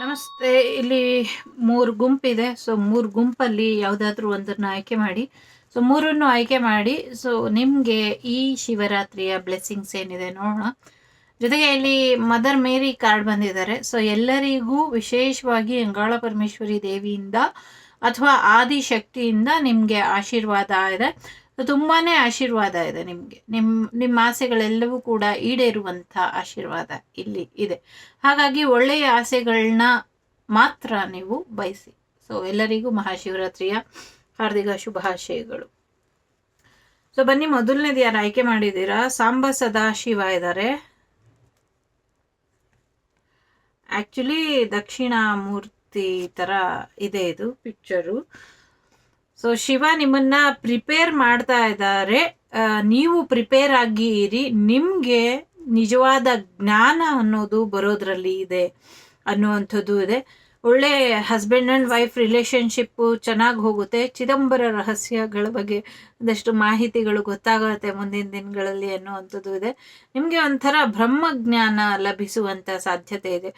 ನಮಸ್ತೆ, ಇಲ್ಲಿ ಮೂರು ಗುಂಪಿದೆ ಸೊ ಮೂರು ಗುಂಪಲ್ಲಿ ಯಾವುದಾದ್ರೂ ಒಂದನ್ನು ಆಯ್ಕೆ ಮಾಡಿ. ಸೊ ಮೂರನ್ನು ಆಯ್ಕೆ ಮಾಡಿ. ಸೊ ನಿಮಗೆ ಈ ಶಿವರಾತ್ರಿಯ ಬ್ಲೆಸ್ಸಿಂಗ್ಸ್ ಏನಿದೆ ನೋಡೋಣ. ಜೊತೆಗೆ ಇಲ್ಲಿ ಮದರ್ ಮೇರಿ ಕಾರ್ಡ್ ಬಂದಿದ್ದಾರೆ. ಸೊ ಎಲ್ಲರಿಗೂ ವಿಶೇಷವಾಗಿ ಅಂಗಾಳ ಪರಮೇಶ್ವರಿ ದೇವಿಯಿಂದ ಅಥವಾ ಆದಿಶಕ್ತಿಯಿಂದ ನಿಮಗೆ ಆಶೀರ್ವಾದ ಇದೆ. ತುಂಬಾ ಆಶೀರ್ವಾದ ಇದೆ ನಿಮಗೆ. ನಿಮ್ಮ ನಿಮ್ಮ ಆಸೆಗಳೆಲ್ಲವೂ ಕೂಡ ಈಡೇರುವಂಥ ಆಶೀರ್ವಾದ ಇಲ್ಲಿ ಇದೆ. ಹಾಗಾಗಿ ಒಳ್ಳೆಯ ಆಸೆಗಳನ್ನ ಮಾತ್ರ ನೀವು ಬಯಸಿ. ಸೊ ಎಲ್ಲರಿಗೂ ಮಹಾಶಿವರಾತ್ರಿಯ ಹಾರ್ದಿಕ ಶುಭಾಶಯಗಳು. ಸೊ ಬನ್ನಿ ಮೊದಲನೇದು ಯಾರು ಆಯ್ಕೆ ಮಾಡಿದ್ದೀರಾ? ಸಾಂಬ ಸದಾಶಿವ ಇದ್ದಾರೆ ಆ್ಯಕ್ಚುಲಿ ದಕ್ಷಿಣಾಮೂರ್ತಿ ಥರ ಇದೆ ಇದು ಪಿಕ್ಚರು ಸೊ ಶಿವ ನಿಮ್ಮನ್ನ ಪ್ರಿಪೇರ್ ಮಾಡ್ತಾ ಇದ್ದಾರೆ. ನೀವು ಪ್ರಿಪೇರ್ ಆಗಿ ಇರಿ ನಿಮಗೆ ನಿಜವಾದ ಜ್ಞಾನ ಅನ್ನೋದು ಬರೋದ್ರಲ್ಲಿ ಇದೆ ಅನ್ನುವಂಥದ್ದು ಇದೆ. ಒಳ್ಳೆ ಹಸ್ಬೆಂಡ್ ಆ್ಯಂಡ್ ವೈಫ್ ರಿಲೇಶನ್ಶಿಪ್ಪು ಚೆನ್ನಾಗಿ ಹೋಗುತ್ತೆ. ಚಿದಂಬರ ರಹಸ್ಯಗಳ ಬಗ್ಗೆ ಒಂದಷ್ಟು ಮಾಹಿತಿಗಳು ಗೊತ್ತಾಗುತ್ತೆ ಮುಂದಿನ ದಿನಗಳಲ್ಲಿ ಅನ್ನುವಂಥದ್ದು ಇದೆ. ನಿಮಗೆ ಒಂಥರ ಬ್ರಹ್ಮಜ್ಞಾನ ಲಭಿಸುವಂಥ ಸಾಧ್ಯತೆ ಇದೆ.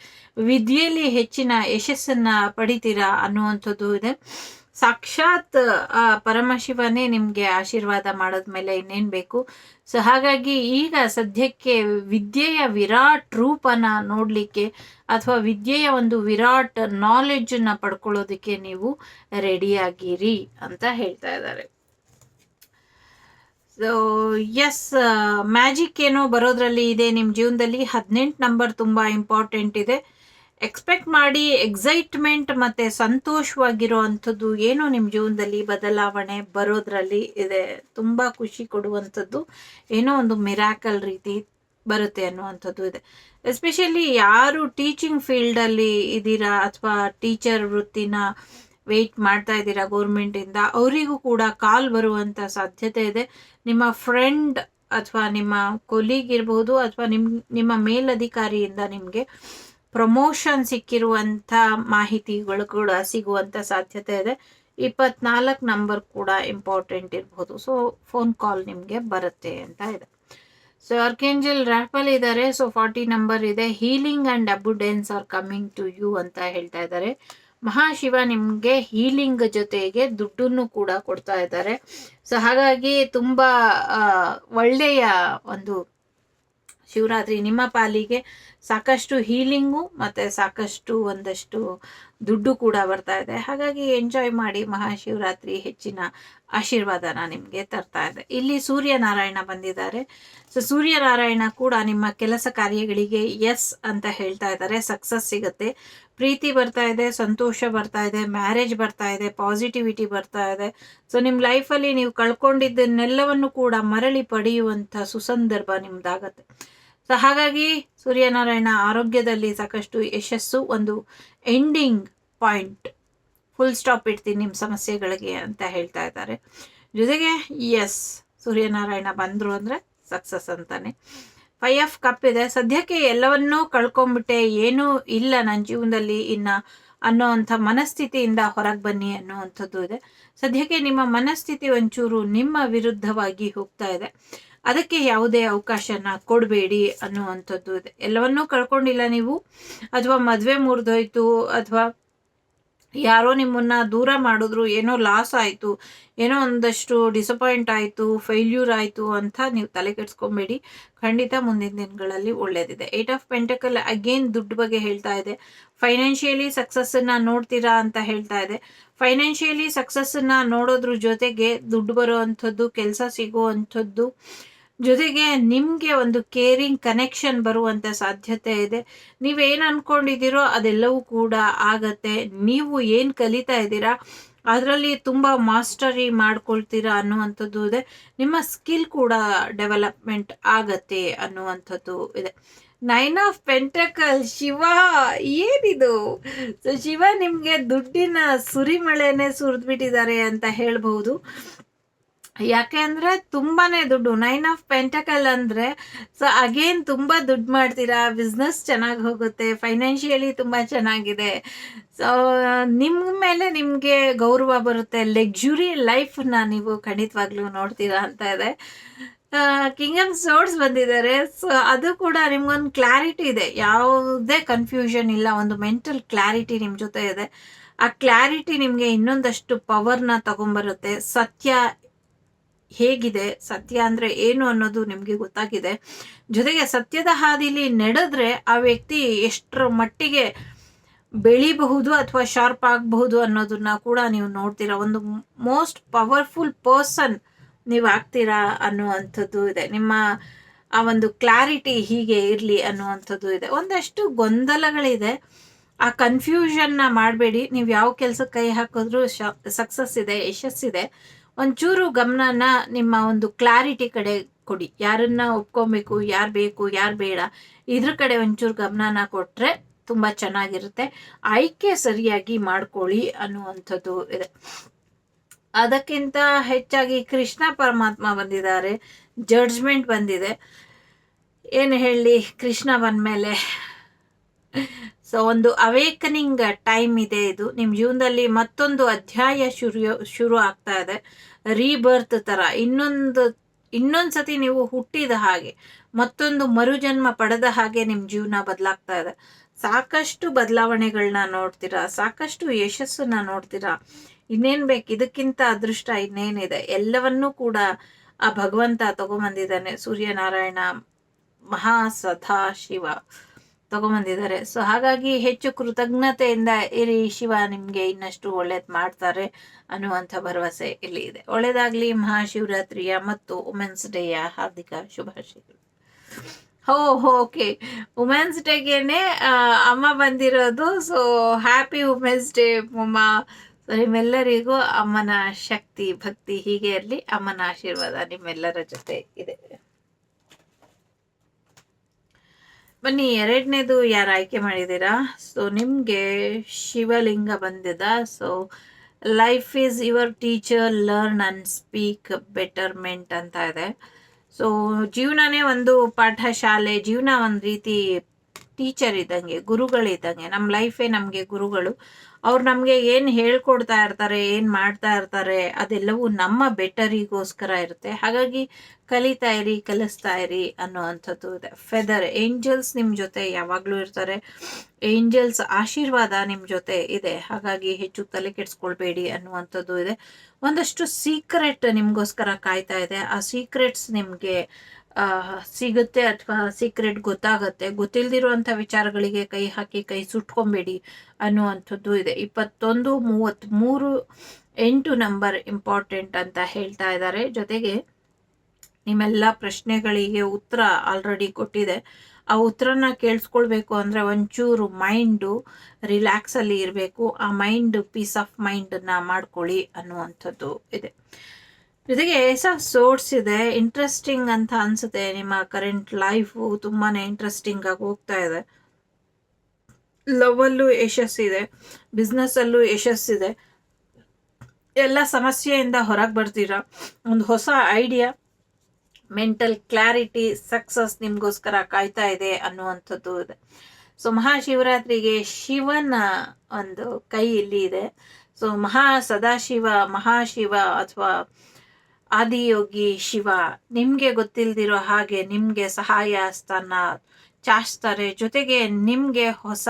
ವಿದ್ಯೆಯಲ್ಲಿ ಹೆಚ್ಚಿನ ಯಶಸ್ಸನ್ನು ಪಡಿತೀರಾ ಅನ್ನುವಂಥದ್ದು ಇದೆ. ಸಾಕ್ಷಾತ್, ಆ, ಪರಮಶಿವನೇ ನಿಮಗೆ ಆಶೀರ್ವಾದ ಮಾಡೋದ್ಮೇಲೆ ಇನ್ನೇನು ಬೇಕು? ಸೊ, ಹಾಗಾಗಿ ಈಗ ಸದ್ಯಕ್ಕೆ ವಿದ್ಯೆಯ ವಿರಾಟ್ ರೂಪನ ನೋಡಲಿಕ್ಕೆ ಅಥವಾ ವಿದ್ಯೆಯ ಒಂದು ವಿರಾಟ್ ನಾಲೆಡ್ಜನ್ನ ಪಡ್ಕೊಳ್ಳೋದಕ್ಕೆ ನೀವು ರೆಡಿಯಾಗಿರಿ ಅಂತ ಹೇಳ್ತಾ ಇದ್ದಾರೆ. ಸೊ ಎಸ್ ಮ್ಯಾಜಿಕ್ ಏನೋ ಬರೋದ್ರಲ್ಲಿ ಇದೆ. ನಿಮ್ಮ ಜೀವನದಲ್ಲಿ ಹದಿನೆಂಟು ನಂಬರ್ ತುಂಬ ಇಂಪಾರ್ಟೆಂಟ್ ಇದೆ. ಎಕ್ಸ್ಪೆಕ್ಟ್ ಮಾಡಿ ಎಕ್ಸೈಟ್ಮೆಂಟ್ ಮತ್ತು ಸಂತೋಷವಾಗಿರೋ ಅಂಥದ್ದು ಏನೋ ನಿಮ್ಮ ಜೀವನದಲ್ಲಿ ಬದಲಾವಣೆ ಬರೋದ್ರಲ್ಲಿ ಇದೆ. ತುಂಬ ಖುಷಿ ಕೊಡುವಂಥದ್ದು ಏನೋ ಒಂದು ಮಿರಾಕಲ್ ರೀತಿ ಬರುತ್ತೆ ಅನ್ನುವಂಥದ್ದು ಇದೆ. ಎಸ್ಪೆಷಲಿ ಯಾರು ಟೀಚಿಂಗ್ ಫೀಲ್ಡಲ್ಲಿ ಇದ್ದೀರಾ ಅಥವಾ ಟೀಚರ್ ವೃತ್ತಿನ ವೆಯ್ಟ್ ಮಾಡ್ತಾ ಇದ್ದೀರಾ ಗೌರ್ಮೆಂಟಿಂದ, ಅವರಿಗೂ ಕೂಡ ಕಾಲ್ ಬರುವಂಥ ಸಾಧ್ಯತೆ ಇದೆ. ನಿಮ್ಮ ಫ್ರೆಂಡ್ ಅಥವಾ ನಿಮ್ಮ ಕೊಲೀಗ್ ಇರಬಹುದು ಅಥವಾ ನಿಮ್ಮ ನಿಮ್ಮ ಮೇಲಧಿಕಾರಿಯಿಂದ ನಿಮಗೆ ಪ್ರಮೋಷನ್ ಸಿಕ್ಕಿರುವಂಥ ಮಾಹಿತಿಗಳು ಕೂಡ ಸಿಗುವಂಥ ಸಾಧ್ಯತೆ ಇದೆ. ಇಪ್ಪತ್ನಾಲ್ಕು ನಂಬರ್ ಕೂಡ ಇಂಪಾರ್ಟೆಂಟ್ ಇರ್ಬೋದು. ಸೊ, ಫೋನ್ ಕಾಲ್ ನಿಮಗೆ ಬರುತ್ತೆ ಅಂತ ಇದೆ. ಸೊ ಅರ್ಕೆಂಜಲ್ ರ್ಯಾಪಲ್ ಇದ್ದಾರೆ ಸೊ, ಫಾರ್ಟಿ ನಂಬರ್ ಇದೆ. Healing and abundance are coming to you ಅಂತ ಹೇಳ್ತಾ ಇದ್ದಾರೆ ಮಹಾಶಿವ ನಿಮಗೆ ಹೀಲಿಂಗ್ ಜೊತೆಗೆ ದುಡ್ಡನ್ನು ಕೂಡ ಕೊಡ್ತಾ ಇದ್ದಾರೆ ಸೊ, ಹಾಗಾಗಿ ತುಂಬ ಒಳ್ಳೆಯ ಒಂದು ಶಿವರಾತ್ರಿ ನಿಮ್ಮ ಪಾಲಿಗೆ ಸಾಕಷ್ಟು ಹೀಲಿಂಗು ಮತ್ತು ಸಾಕಷ್ಟು ಒಂದಷ್ಟು ದುಡ್ಡು ಕೂಡ ಬರ್ತಾ ಇದೆ. ಹಾಗಾಗಿ ಎಂಜಾಯ್ ಮಾಡಿ ಮಹಾಶಿವರಾತ್ರಿ ಹೆಚ್ಚಿನ ಆಶೀರ್ವಾದನ ನಿಮಗೆ ತರ್ತಾ ಇದೆ. ಇಲ್ಲಿ ಸೂರ್ಯನಾರಾಯಣ ಬಂದಿದ್ದಾರೆ. ಸೊ ಸೂರ್ಯನಾರಾಯಣ ಕೂಡ ನಿಮ್ಮ ಕೆಲಸ ಕಾರ್ಯಗಳಿಗೆ ಎಸ್ ಅಂತ ಹೇಳ್ತಾ ಇದ್ದಾರೆ. ಸಕ್ಸಸ್ ಸಿಗುತ್ತೆ. ಪ್ರೀತಿ ಬರ್ತಾ ಇದೆ, ಸಂತೋಷ ಬರ್ತಾ ಇದೆ ಮ್ಯಾರೇಜ್ ಬರ್ತಾ ಇದೆ ಪಾಸಿಟಿವಿಟಿ ಬರ್ತಾ ಇದೆ. ಸೊ ನಿಮ್ಮ ಲೈಫಲ್ಲಿ ನೀವು ಕಳ್ಕೊಂಡಿದ್ದನ್ನೆಲ್ಲವನ್ನು ಕೂಡ ಮರಳಿ ಪಡೆಯುವಂಥ ಸುಸಂದರ್ಭ ನಿಮ್ದಾಗತ್ತೆ. ಸೊ ಹಾಗಾಗಿ ಸೂರ್ಯನಾರಾಯಣ ಆರೋಗ್ಯದಲ್ಲಿ ಸಾಕಷ್ಟು ಯಶಸ್ಸು ಒಂದು ಎಂಡಿಂಗ್ ಪಾಯಿಂಟ್ ಫುಲ್ ಸ್ಟಾಪ್ ಇಡ್ತೀನಿ ನಿಮ್ಮ ಸಮಸ್ಯೆಗಳಿಗೆ ಅಂತ ಹೇಳ್ತಾ ಇದ್ದಾರೆ. ಜೊತೆಗೆ ಎಸ್ ಸೂರ್ಯನಾರಾಯಣ ಬಂದರು ಅಂದರೆ ಸಕ್ಸಸ್ ಅಂತಾನೆ. ಫೈ ಆಫ್ ಕಪ್ ಇದೆ. ಸದ್ಯಕ್ಕೆ ಎಲ್ಲವನ್ನೂ ಕಳ್ಕೊಂಡ್ಬಿಟ್ಟೆ, ಏನೂ ಇಲ್ಲ ನನ್ನ ಜೀವನದಲ್ಲಿ ಇನ್ನು ಅನ್ನೋವಂಥ ಮನಸ್ಥಿತಿಯಿಂದ ಹೊರಗೆ ಬನ್ನಿ ಅನ್ನುವಂಥದ್ದು ಇದೆ. ಸದ್ಯಕ್ಕೆ ನಿಮ್ಮ ಮನಸ್ಥಿತಿ ಒಂಚೂರು ನಿಮ್ಮ ವಿರುದ್ಧವಾಗಿ ಹೋಗ್ತಾ ಇದೆ. ಅದಕ್ಕೆ ಯಾವುದೇ ಅವಕಾಶನ ಕೊಡಬೇಡಿ ಅನ್ನುವಂಥದ್ದು ಇದೆ. ಎಲ್ಲವನ್ನೂ ಕಳ್ಕೊಂಡಿಲ್ಲ ನೀವು. ಅಥವಾ ಮದುವೆ ಮುರಿದೋಯ್ತು, ಅಥವಾ ಯಾರೋ ನಿಮ್ಮನ್ನು ದೂರ ಮಾಡಿದ್ರು, ಏನೋ ಲಾಸ್ ಆಯಿತು, ಏನೋ ಒಂದಷ್ಟು ಡಿಸಪಾಯಿಂಟ್ ಆಯಿತು ಫೇಲ್ಯೂರ್ ಆಯಿತು ಅಂತ ನೀವು ತಲೆ ಕೆಡಿಸ್ಕೊಬೇಡಿ. ಖಂಡಿತ ಮುಂದಿನ ದಿನಗಳಲ್ಲಿ ಒಳ್ಳೆಯದಿದೆ ಏಟ್ ಆಫ್ ಪೆಂಟಕಲ್ ಅಗೇನ್ ದುಡ್ಡು ಬಗ್ಗೆ ಹೇಳ್ತಾ ಇದೆ. ಫೈನಾನ್ಷಿಯಲಿ ಸಕ್ಸಸ್ಸನ್ನು ನೋಡ್ತೀರಾ ಅಂತ ಹೇಳ್ತಾ ಇದೆ. ಫೈನಾನ್ಷಿಯಲಿ ಸಕ್ಸಸ್ಸನ್ನು ನೋಡೋದ್ರ ಜೊತೆಗೆ ದುಡ್ಡು ಬರೋ ಅಂಥದ್ದು, ಕೆಲಸ ಸಿಗೋ ಅಂಥದ್ದು ಜೊತೆಗೆ ನಿಮಗೆ ಒಂದು ಕೇರಿಂಗ್ ಕನೆಕ್ಷನ್ ಬರುವಂಥ ಸಾಧ್ಯತೆ ಇದೆ. ನೀವೇನು ಅಂದ್ಕೊಂಡಿದ್ದೀರೋ ಅದೆಲ್ಲವೂ ಕೂಡ ಆಗತ್ತೆ. ನೀವು ಏನು ಕಲಿತಾ ಇದ್ದೀರಾ, ಅದರಲ್ಲಿ ತುಂಬ ಮಾಸ್ಟರಿ ಮಾಡ್ಕೊಳ್ತೀರಾ ಅನ್ನುವಂಥದ್ದು ಇದೆ. ನಿಮ್ಮ ಸ್ಕಿಲ್ ಕೂಡ ಡೆವಲಪ್ಮೆಂಟ್ ಆಗತ್ತೆ ಅನ್ನುವಂಥದ್ದು ಇದೆ. ನೈನ್ ಆಫ್ ಪೆಂಟಕಲ್ ಶಿವ, ಏನಿದು? ಸೊ ಶಿವ ನಿಮಗೆ ದುಡ್ಡಿನ ಸುರಿಮಳೆನೇ ಸುರಿದ್ಬಿಟ್ಟಿದ್ದಾರೆ ಅಂತ ಹೇಳ್ಬಹುದು. ಯಾಕೆ ಅಂದರೆ ತುಂಬಾನೇ ದುಡ್ಡು ನೈನ್ ಆಫ್ ಪೆಂಟಕಲ್ ಅಂದರೆ ಸೊ ಅಗೇನ್ ತುಂಬ ದುಡ್ಡು ಮಾಡ್ತೀರಾ ಬಿಸ್ನೆಸ್ ಚೆನ್ನಾಗಿ ಹೋಗುತ್ತೆ ಫೈನಾನ್ಷಿಯಲಿ ತುಂಬ ಚೆನ್ನಾಗಿದೆ. ಸೊ ನಿಮ್ಮ ಮೇಲೆ ನಿಮಗೆ ಗೌರವ ಬರುತ್ತೆ ಲಕ್ಸುರಿ ಲೈಫನ್ನ ನೀವು ಖಂಡಿತವಾಗ್ಲೂ ನೋಡ್ತೀರಾ ಅಂತ ಇದೆ. ಕಿಂಗ್ ಆಫ್ ಸೋರ್ಸ್ ಬಂದಿದ್ದಾರೆ ಸೊ ಅದು ಕೂಡ ನಿಮ್ಗೊಂದು ಕ್ಲಾರಿಟಿ ಇದೆ. ಯಾವುದೇ ಕನ್ಫ್ಯೂಷನ್ ಇಲ್ಲ, ಒಂದು ಮೆಂಟಲ್ ಕ್ಲಾರಿಟಿ ನಿಮ್ಮ ಜೊತೆ ಇದೆ. ಆ ಕ್ಲಾರಿಟಿ ನಿಮಗೆ ಇನ್ನೊಂದಷ್ಟು ಪವರ್ನ ತಗೊಂಬರುತ್ತೆ, ಸತ್ಯ ಹೇಗಿದೆ, ಸತ್ಯ ಅಂದರೆ ಏನು ಅನ್ನೋದು ನಿಮಗೆ ಗೊತ್ತಾಗಿದೆ. ಜೊತೆಗೆ ಸತ್ಯದ ಹಾದಿಲಿ ನಡೆದ್ರೆ ಆ ವ್ಯಕ್ತಿ ಎಷ್ಟರ ಮಟ್ಟಿಗೆ ಬೆಳಿಬಹುದು ಅಥವಾ ಶಾರ್ಪ್ ಆಗಬಹುದು ಅನ್ನೋದನ್ನ ಕೂಡ ನೀವು ನೋಡ್ತೀರಾ. ಒಂದು ಮೋಸ್ಟ್ ಪವರ್ಫುಲ್ ಪರ್ಸನ್ ನೀವು ಆಗ್ತೀರಾ ಅನ್ನುವಂಥದ್ದು ಇದೆ. ನಿಮ್ಮ ಆ ಒಂದು ಕ್ಲಾರಿಟಿ ಹೀಗೆ ಇರಲಿ ಅನ್ನುವಂಥದ್ದು ಇದೆ. ಒಂದಷ್ಟು ಗೊಂದಲಗಳಿದೆ. ಆ ಕನ್ಫ್ಯೂಷನ್ನ ಮಾಡಬೇಡಿ. ನೀವು ಯಾವ ಕೆಲಸಕ್ಕೆ ಕೈ ಹಾಕಿದ್ರೂ ಸಕ್ಸಸ್ ಇದೆ, ಯಶಸ್ಸಿದೆ. ಒಂಚೂರು ಗಮನನ ನಿಮ್ಮ ಒಂದು ಕ್ಲಾರಿಟಿ ಕಡೆ ಕೊಡಿ. ಯಾರನ್ನ ಒಪ್ಕೊಬೇಕು, ಯಾರು ಬೇಕು, ಯಾರು ಬೇಡ, ಇದ್ರ ಕಡೆ ಒಂಚೂರು ಗಮನನ ಕೊಟ್ಟರೆ ತುಂಬ ಚೆನ್ನಾಗಿರುತ್ತೆ. ಆಯ್ಕೆ ಸರಿಯಾಗಿ ಮಾಡ್ಕೊಳ್ಳಿ ಅನ್ನುವಂಥದ್ದು ಇದೆ. ಅದಕ್ಕಿಂತ ಹೆಚ್ಚಾಗಿ ಕೃಷ್ಣ ಪರಮಾತ್ಮ ಬಂದಿದ್ದಾರೆ ಜಡ್ಜ್ಮೆಂಟ್ ಬಂದಿದೆ. ಏನು ಹೇಳಿ ಕೃಷ್ಣ ಬಂದಮೇಲೆ? ಸೊ ಒಂದು ಅವೇಕನಿಂಗ್ ಟೈಮ್ ಇದೆ ಇದು. ನಿಮ್ಮ ಜೀವನದಲ್ಲಿ ಮತ್ತೊಂದು ಅಧ್ಯಾಯ ಶುರು ಶುರು ಆಗ್ತಾ ಇದೆ. ರೀಬರ್ತ್ ಥರ ಇನ್ನೊಂದು ಇನ್ನೊಂದು ಸತಿ ನೀವು ಹುಟ್ಟಿದ ಹಾಗೆ, ಮತ್ತೊಂದು ಮರುಜನ್ಮ ಪಡೆದ ಹಾಗೆ ನಿಮ್ಮ ಜೀವನ ಬದಲಾಗ್ತಾ ಇದೆ. ಸಾಕಷ್ಟು ಬದಲಾವಣೆಗಳನ್ನ ನೋಡ್ತೀರಾ? ಸಾಕಷ್ಟು ಯಶಸ್ಸನ್ನ ನೋಡ್ತೀರಾ? ಇನ್ನೇನು ಬೇಕು? ಇದಕ್ಕಿಂತ ಅದೃಷ್ಟ ಇನ್ನೇನಿದೆ? ಎಲ್ಲವನ್ನೂ ಕೂಡ ಆ ಭಗವಂತ ತಗೊಂಬಂದಿದ್ದಾನೆ. ಸೂರ್ಯನಾರಾಯಣ ಮಹಾ ಸದಾ ಶಿವ. ತಗೊಂಬಂದಿದ್ದಾರೆ. ಸೊ ಹಾಗಾಗಿ ಹೆಚ್ಚು ಕೃತಜ್ಞತೆಯಿಂದ ಇರಿ ಶಿವ, ನಿಮಗೆ ಇನ್ನಷ್ಟು ಒಳ್ಳೇದು ಮಾಡ್ತಾರೆ ಅನ್ನುವಂಥ ಭರವಸೆ ಇಲ್ಲಿ ಇದೆ. ಒಳ್ಳೇದಾಗ್ಲಿ, ಮಹಾಶಿವರಾತ್ರಿಯ ಮತ್ತು ವುಮೆನ್ಸ್ ಡೇಯ ಹಾರ್ದಿಕ ಶುಭಾಶಯಗಳು. ಹೋ ಓಕೆ. ವುಮೆನ್ಸ್ ಡೇಗೇನೆ ಅಮ್ಮ ಬಂದಿರೋದು. ಸೊ ಹ್ಯಾಪಿ ವುಮೆನ್ಸ್ ಡೇ ಅಮ್ಮ. ಸೊ ನಿಮ್ಮೆಲ್ಲರಿಗೂ ಅಮ್ಮನ ಶಕ್ತಿ, ಭಕ್ತಿ ಹೀಗೆ ಇರಲಿ, ಅಮ್ಮನ ಆಶೀರ್ವಾದ ನಿಮ್ಮೆಲ್ಲರ ಜೊತೆ ಇದೆ. ಬನ್ನಿ, ಎರಡನೇದು ಯಾರು ಆಯ್ಕೆ ಮಾಡಿದ್ದೀರಾ? ಸೊ ನಿಮಗೆ ಶಿವಲಿಂಗ ಬಂದಿದ? So life is your teacher learn and speak betterment ಅಂತ ಇದೆ. ಸೊ ಜೀವನನೇ ಒಂದು ಪಾಠ ಶಾಲೆ ಜೀವನ ಒಂದು ರೀತಿ ಟೀಚರ್ ಇದ್ದಂಗೆ, ಗುರುಗಳಿದ್ದಂಗೆ. ನಮ್ಮ ಲೈಫೇ ನಮಗೆ ಗುರುಗಳು. ಅವ್ರು ನಮಗೆ ಏನು ಹೇಳ್ಕೊಡ್ತಾ ಇರ್ತಾರೆ, ಏನು ಮಾಡ್ತಾ ಇರ್ತಾರೆ, ಅದೆಲ್ಲವೂ ನಮ್ಮ ಬೆಟರಿಗೋಸ್ಕರ ಇರುತ್ತೆ. ಹಾಗಾಗಿ ಕಲಿತಾ ಇರಿ, ಕಲಿಸ್ತಾ ಇರಿ ಅನ್ನೋವಂಥದ್ದು ಇದೆ. ಫೆದರ್ ಏಂಜಲ್ಸ್ ನಿಮ್ಮ ಜೊತೆ ಯಾವಾಗಲೂ ಇರ್ತಾರೆ. ಏಂಜಲ್ಸ್ ಆಶೀರ್ವಾದ ನಿಮ್ಮ ಜೊತೆ ಇದೆ. ಹಾಗಾಗಿ ಹೆಚ್ಚು ತಲೆ ಕೆಡಿಸ್ಕೊಳ್ಬೇಡಿ ಅನ್ನುವಂಥದ್ದು ಇದೆ. ಒಂದಷ್ಟು ಸೀಕ್ರೆಟ್ ನಿಮಗೋಸ್ಕರ ಕಾಯ್ತಾ ಇದೆ. ಆ ಸೀಕ್ರೆಟ್ಸ್ ನಿಮಗೆ ಸಿಗುತ್ತೆ ಅಥವಾ ಸೀಕ್ರೆಟ್ ಗೊತ್ತಾಗುತ್ತೆ. ಗೊತ್ತಿಲ್ದಿರುವಂಥ ವಿಚಾರಗಳಿಗೆ ಕೈ ಹಾಕಿ, ಕೈ ಸುಟ್ಕೊಬೇಡಿ ಅನ್ನುವಂಥದ್ದು ಇದೆ. ಇಪ್ಪತ್ತೊಂದು, ಮೂವತ್ತ್ಮೂರು, ಎಂಟು ನಂಬರ್ ಇಂಪಾರ್ಟೆಂಟ್ ಅಂತ ಹೇಳ್ತಾ ಇದ್ದಾರೆ. ಜೊತೆಗೆ ನಿಮ್ಮೆಲ್ಲ ಪ್ರಶ್ನೆಗಳಿಗೆ ಉತ್ತರ ಆಲ್ರೆಡಿ ಕೊಟ್ಟಿದೆ. ಆ ಉತ್ತರನ ಕೇಳಿಸ್ಕೊಳ್ಬೇಕು ಅಂದರೆ ಒಂಚೂರು ಮೈಂಡು ರಿಲ್ಯಾಕ್ಸಲ್ಲಿ ಇರಬೇಕು. ಆ ಮೈಂಡ್ ಪೀಸ್ ಆಫ್ ಮೈಂಡನ್ನು ಮಾಡ್ಕೊಳ್ಳಿ ಅನ್ನುವಂಥದ್ದು ಇದೆ. ಜೊತೆಗೆ ಏಸ್ ಆಫ್ ಸೋರ್ಸ್ ಇದೆ. ಇಂಟ್ರೆಸ್ಟಿಂಗ್ ಅಂತ ಅನ್ಸುತ್ತೆ. ನಿಮ್ಮ ಕರೆಂಟ್ ಲೈಫು ತುಂಬಾ ಇಂಟ್ರೆಸ್ಟಿಂಗ್ ಆಗಿ ಹೋಗ್ತಾ ಇದೆ. ಲವಲ್ಲೂ ಯಶಸ್ಸಿದೆ ಬಿಸ್ನೆಸ್ಸಲ್ಲೂ ಯಶಸ್ಸಿದೆ ಎಲ್ಲ ಸಮಸ್ಯೆಯಿಂದ ಹೊರಗೆ ಬರ್ತೀರಾ? ಒಂದು ಹೊಸ ಐಡಿಯಾ ಮೆಂಟಲ್ ಕ್ಲಾರಿಟಿ ಸಕ್ಸಸ್ ನಿಮಗೋಸ್ಕರ ಕಾಯ್ತಾ ಇದೆ ಅನ್ನುವಂಥದ್ದು ಇದೆ. ಸೊ ಮಹಾಶಿವರಾತ್ರಿಗೆ ಶಿವನ ಒಂದು ಕೈ ಇಲ್ಲಿ ಇದೆ. ಸೊ ಮಹಾ ಸದಾಶಿವ, ಮಹಾಶಿವ ಅಥವಾ ಆದಿಯೋಗಿ ಶಿವ, ನಿಮಗೆ ಗೊತ್ತಿಲ್ದಿರೋ ಹಾಗೆ ನಿಮಗೆ ಸಹಾಯ ಹಸ್ತನ ಚಾಚ್ತಾರೆ, ಜೊತೆಗೆ ನಿಮಗೆ ಹೊಸ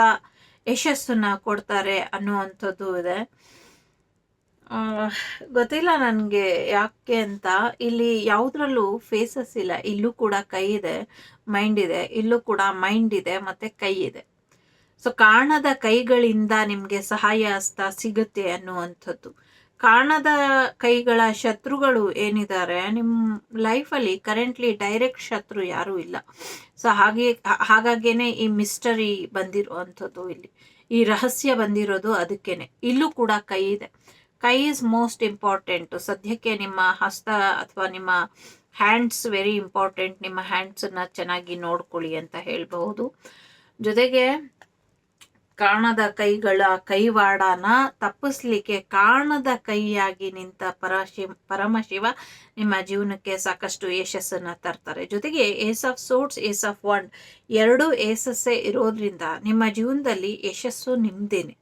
ಯಶಸ್ಸನ್ನ ಕೊಡ್ತಾರೆ ಅನ್ನುವಂಥದ್ದು ಇದೆ. ಗೊತ್ತಿಲ್ಲ ನನಗೆ ಯಾಕೆ ಅಂತ. ಇಲ್ಲಿ ಯಾವುದ್ರಲ್ಲೂ ಫೇಸಸ್ ಇಲ್ಲ. ಇಲ್ಲೂ ಕೂಡ ಕೈ ಇದೆ ಮೈಂಡ್ ಇದೆ. ಇಲ್ಲೂ ಕೂಡ ಮೈಂಡ್ ಇದೆ, ಮತ್ತು ಕೈ ಇದೆ. ಸೊ ಕಾಣದ ಕೈಗಳಿಂದ ನಿಮಗೆ ಸಹಾಯ ಹಸ್ತ ಸಿಗುತ್ತೆ ಅನ್ನುವಂಥದ್ದು. ಕಾಣದ ಕೈಗಳ ಶತ್ರುಗಳು ಏನಿದ್ದಾರೆ ನಿಮ್ಮ ಲೈಫಲ್ಲಿ ಕರೆಂಟ್ಲಿ ಡೈರೆಕ್ಟ್ ಶತ್ರು ಯಾರೂ ಇಲ್ಲ. ಸೊ ಹಾಗೆ, ಹಾಗಾಗೇನೆ ಈ ಮಿಸ್ಟರಿ ಬಂದಿರುವಂಥದ್ದು ಇಲ್ಲಿ. ಈ ರಹಸ್ಯ ಬಂದಿರೋದು ಅದಕ್ಕೇನೆ. ಇಲ್ಲೂ ಕೂಡ ಕೈ ಇದೆ. ಕೈ ಈಸ್ ಮೋಸ್ಟ್ ಇಂಪಾರ್ಟೆಂಟ್ ಸದ್ಯಕ್ಕೆ ನಿಮ್ಮ ಹಸ್ತ ಅಥವಾ ನಿಮ್ಮ ಹ್ಯಾಂಡ್ಸ್ ವೆರಿ ಇಂಪಾರ್ಟೆಂಟ್ ನಿಮ್ಮ ಹ್ಯಾಂಡ್ಸನ್ನು ಚೆನ್ನಾಗಿ ನೋಡ್ಕೊಳ್ಳಿ ಅಂತ ಹೇಳಬಹುದು. ಜೊತೆಗೆ ಕಾಣದ ಕೈಗಳ ಕೈವಾಡನ ತಪ್ಪಿಸ್ಲಿಕ್ಕೆ ಕಾಣದ ಕೈಯಾಗಿ ನಿಂತ ಪರಶಿ, ಪರಮಶಿವ ನಿಮ್ಮ ಜೀವನಕ್ಕೆ ಸಾಕಷ್ಟು ಯಶಸ್ಸನ್ನ ತರ್ತಾರೆ. ಜೊತೆಗೆ ace of swords ace of wand ಎರಡು ಏಸಸ್ಸೇ ಇರೋದ್ರಿಂದ ನಿಮ್ಮ ಜೀವನದಲ್ಲಿ ಯಶಸ್ಸು ನಿಮ್ದೇನೆ.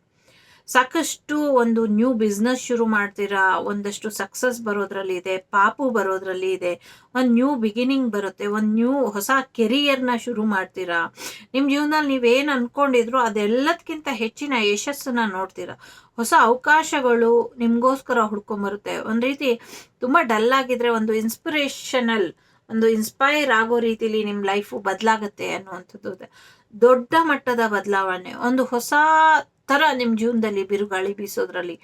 ಸಾಕಷ್ಟು ಒಂದು ನ್ಯೂ ಬಿಸ್ನೆಸ್ ಶುರು ಮಾಡ್ತೀರಾ? ಒಂದಷ್ಟು ಸಕ್ಸಸ್ ಬರೋದ್ರಲ್ಲಿ ಇದೆ, ಪಾಪು ಬರೋದ್ರಲ್ಲಿ ಇದೆ, ಒಂದು ನ್ಯೂ ಬಿಗಿನಿಂಗ್ ಬರುತ್ತೆ, ಒಂದು ನ್ಯೂ ಹೊಸ ಕೆರಿಯರ್ನ ಶುರು ಮಾಡ್ತೀರಾ? ನಿಮ್ಮ ಜೀವನದಲ್ಲಿ ನೀವೇನು ಅಂದ್ಕೊಂಡಿದ್ರು ಅದೆಲ್ಲದಕ್ಕಿಂತ ಹೆಚ್ಚಿನ ಯಶಸ್ಸನ್ನು ನೋಡ್ತೀರಾ? ಹೊಸ ಅವಕಾಶಗಳು ನಿಮಗೋಸ್ಕರ ಹುಡ್ಕೊಂಬರುತ್ತೆ. ಒಂದು ರೀತಿ ತುಂಬ ಡಲ್ ಆಗಿದ್ರೆ ಒಂದು ಇನ್ಸ್ಪಿರೇಷನಲ್ ಒಂದು ಇನ್ಸ್ಪೈರ್ ಆಗೋ ರೀತಿಲಿ ನಿಮ್ಮ ಲೈಫು ಬದಲಾಗುತ್ತೆ ಅನ್ನುವಂಥದ್ದು ದೊಡ್ಡ ಮಟ್ಟದ ಬದಲಾವಣೆ, ಒಂದು ಹೊಸ ಥರ ನಿಮ್ಮ ಜೀವನದಲ್ಲಿ ಬಿರುಗಾಳಿ ಬೀಸೋದ್ರಲ್ಲಿ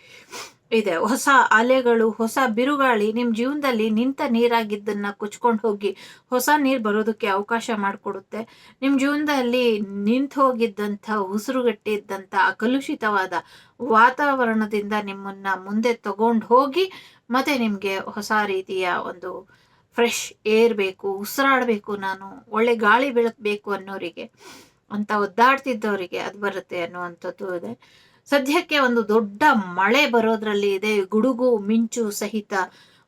ಇದೆ. ಹೊಸ ಅಲೆಗಳು, ಹೊಸ ಬಿರುಗಾಳಿ ನಿಮ್ಮ ಜೀವನದಲ್ಲಿ ನಿಂತ ನೀರಾಗಿದ್ದನ್ನು ಕೊಚ್ಕೊಂಡು ಹೋಗಿ ಹೊಸ ನೀರು ಬರೋದಕ್ಕೆ ಅವಕಾಶ ಮಾಡಿಕೊಡುತ್ತೆ. ನಿಮ್ಮ ಜೀವನದಲ್ಲಿ ನಿಂತು ಹೋಗಿದ್ದಂಥ, ಉಸಿರುಗಟ್ಟಿದ್ದಂಥ ಕಲುಷಿತವಾದ ವಾತಾವರಣದಿಂದ ನಿಮ್ಮನ್ನು ಮುಂದೆ ತಗೊಂಡು ಹೋಗಿ ಮತ್ತೆ ನಿಮಗೆ ಹೊಸ ರೀತಿಯ ಒಂದು ಫ್ರೆಶ್ ಏರ್ ಬೇಕು, ಉಸಿರಾಡಬೇಕು, ನಾನು ಒಳ್ಳೆ ಗಾಳಿ ಬೆಳಕಬೇಕು ಅನ್ನೋರಿಗೆ. ಅಂತ ಒದ್ದಾಡ್ತಿದ್ದವರಿಗೆ ಅದು ಬರುತ್ತೆ ಅನ್ನುವಂಥದ್ದು ಇದೆ. ಸದ್ಯಕ್ಕೆ ಒಂದು ದೊಡ್ಡ ಮಳೆ ಬರೋದ್ರಲ್ಲಿ ಇದೆ. ಗುಡುಗು ಮಿಂಚು ಸಹಿತ